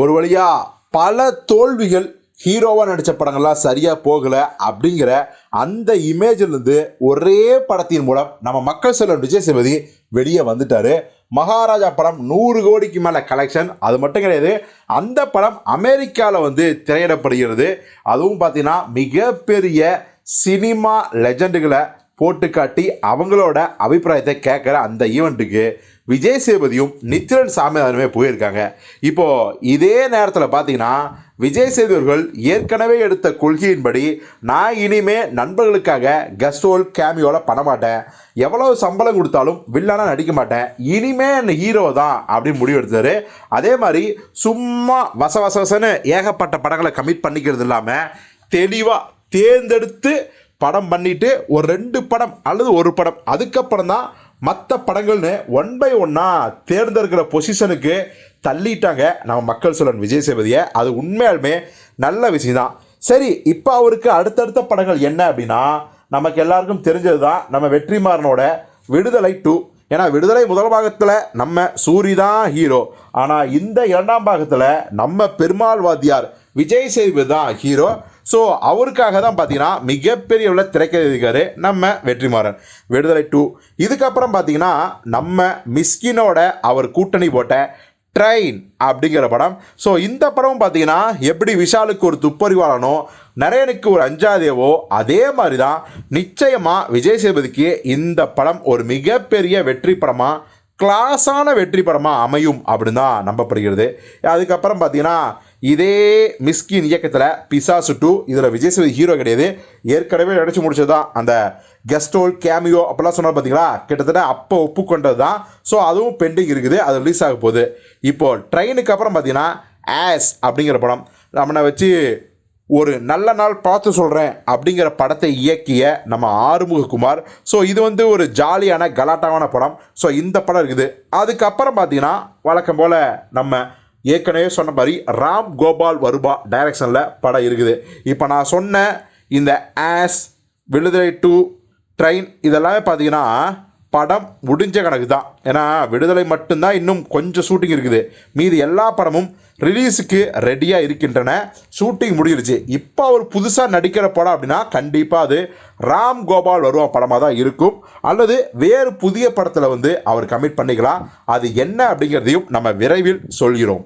ஒரு வழியா பல தோல்விகள் ஹீரோவாக நடித்த படங்கள்லாம் சரியாக போகலை அப்படிங்கிற அந்த இமேஜிலிருந்து ஒரே படத்தின் மூலம் நம்ம மக்கள் செல்வன் விஜய் சேபதி வெளியே வந்துட்டாரு. மகாராஜா படம் நூறு கோடிக்கு மேலே கலெக்ஷன் அது மட்டும் கிடையாது அந்த படம் அமெரிக்காவில் வந்து திரையிடப்படுகிறது. அதுவும் பார்த்தீங்கன்னா மிகப்பெரிய சினிமா லெஜண்டுகளை போட்டு காட்டி அவங்களோட அபிப்பிராயத்தை கேட்குற அந்த ஈவெண்ட்டுக்கு விஜய் சேதுபதியும் நித்திரன் சாமியாருமே போயிருக்காங்க. இப்போ இதே நேரத்தில் பார்த்தீங்கன்னா விஜய் சேதுவர்கள் ஏற்கனவே எடுத்த கொள்கையின்படி நான் இனிமே நண்பர்களுக்காக கெஸ்ட் ரோல் கேமியோவில் பண்ண மாட்டேன். எவ்வளவு சம்பளம் கொடுத்தாலும் வில்லனா நடிக்க மாட்டேன். இனிமே என்ன ஹீரோ தான் அப்படின்னு முடிவெடுத்தாரு அதே மாதிரி சும்மா வச வச வசன்னு ஏகப்பட்ட படங்களை கமிட் பண்ணிக்கிறது இல்லாமல் தெளிவாக தேர்ந்தெடுத்து படம் பண்ணிட்டு ஒரு ரெண்டு படம் அல்லது ஒரு படம். அதுக்கப்புறம் தான் மற்ற படங்கள்னு ஒன் பை ஒன்னாக தேர்ந்தெடுக்கிற பொசிஷனுக்கு தள்ளிட்டாங்க நம்ம மக்கள் சொல்லன் விஜய் சேபதியை அது உண்மையாலுமே நல்ல விஷயம் தான் சரி இப்போ அவருக்கு அடுத்தடுத்த படங்கள் என்ன அப்படின்னா நமக்கு எல்லாருக்கும் தெரிஞ்சது தான் நம்ம வெற்றிமாறனோட விடுதலை டூ ஏன்னா விடுதலை முதல் பாகத்தில் நம்ம சூரி தான் ஹீரோ ஆனால் இந்த இரண்டாம் பாகத்தில் நம்ம பெருமாள் வாத்தியார் விஜய் சேதுபதி தான் ஹீரோ ஸோ அவருக்காக தான் பார்த்தீங்கன்னா மிகப்பெரிய உள்ள திரைக்கதை நம்ம வெற்றிமாறன். விடுதலை டூ இதுக்கப்புறம் பார்த்தீங்கன்னா நம்ம மிஸ்கினோட அவர் கூட்டணி போட்ட ட்ரெயின் அப்படிங்கிற படம். ஸோ இந்த படம் பார்த்தீங்கன்னா எப்படி விஷாலுக்கு ஒரு துப்பறிவாளனோ நரேனுக்கு ஒரு அஞ்சாதேவோ அதே மாதிரி தான் நிச்சயமாக விஜய் சேதுபதிக்கு இந்த படம் ஒரு மிகப்பெரிய வெற்றி படமாக கிளாஸான வெற்றி படமாக அமையும் அப்படின்னு தான் நம்பப்படுகிறது. அதுக்கப்புறம் பார்த்தீங்கன்னா இதே மிஸ்கின் இயக்கத்தில் பிசாசு டூ இதில் விஜய் சேதுபதி ஹீரோ கிடையாது. ஏற்கனவே நடிச்சு முடிச்சது தான் அந்த கெஸ்டோல் கேமியோ அப்படிலாம் சொன்னார் பார்த்தீங்களா கிட்டத்தட்ட அப்போ ஒப்புக்கொண்டது தான் ஸோ அதுவும் பெண்டிங் இருக்குது. அது ரிலீஸ் ஆக போகுது. இப்போது ட்ரெயினுக்கு அப்புறம் பார்த்தீங்கன்னா ஆஸ் அப்படிங்கிற படம். நம்மளை வச்சு ஒரு நல்ல நாள் பார்த்து சொல்கிறேன் அப்படிங்கிற படத்தை இயக்கிய நம்ம ஆறுமுககுமார். ஸோ இது வந்து ஒரு ஜாலியான கலாட்டாவான படம். ஸோ இந்த படம் இருக்குது. அதுக்கப்புறம் பார்த்தீங்கன்னா வழக்கம் போல் நம்ம ஏற்கனவே சொன்ன மாதிரி ராம் கோபால் வருபா டைரக்ஷனில் படம் இருக்குது. இப்போ நான் சொன்ன இந்த ஆஸ் விடுதலை டூ ட்ரெயின் இதெல்லாமே பார்த்தீங்கன்னா படம் முடிஞ்ச கணக்கு தான் ஏன்னா விடுதலை மட்டும்தான் இன்னும் கொஞ்சம் ஷூட்டிங் இருக்குது. மீதி எல்லா படமும் ரிலீஸுக்கு ரெடியாக இருக்கின்றன. ஷூட்டிங் முடிஞ்சிருச்சு. இப்போ அவர் புதுசாக நடிக்கிற படம் அப்படின்னா கண்டிப்பாக அது ராம் கோபால் வருவா படமாக தான் இருக்கும். அல்லது வேறு புதிய படத்தில் வந்து அவர் கமிட் பண்ணிக்கலாம். அது என்ன அப்படிங்கிறதையும் நம்ம விரைவில் சொல்கிறோம்.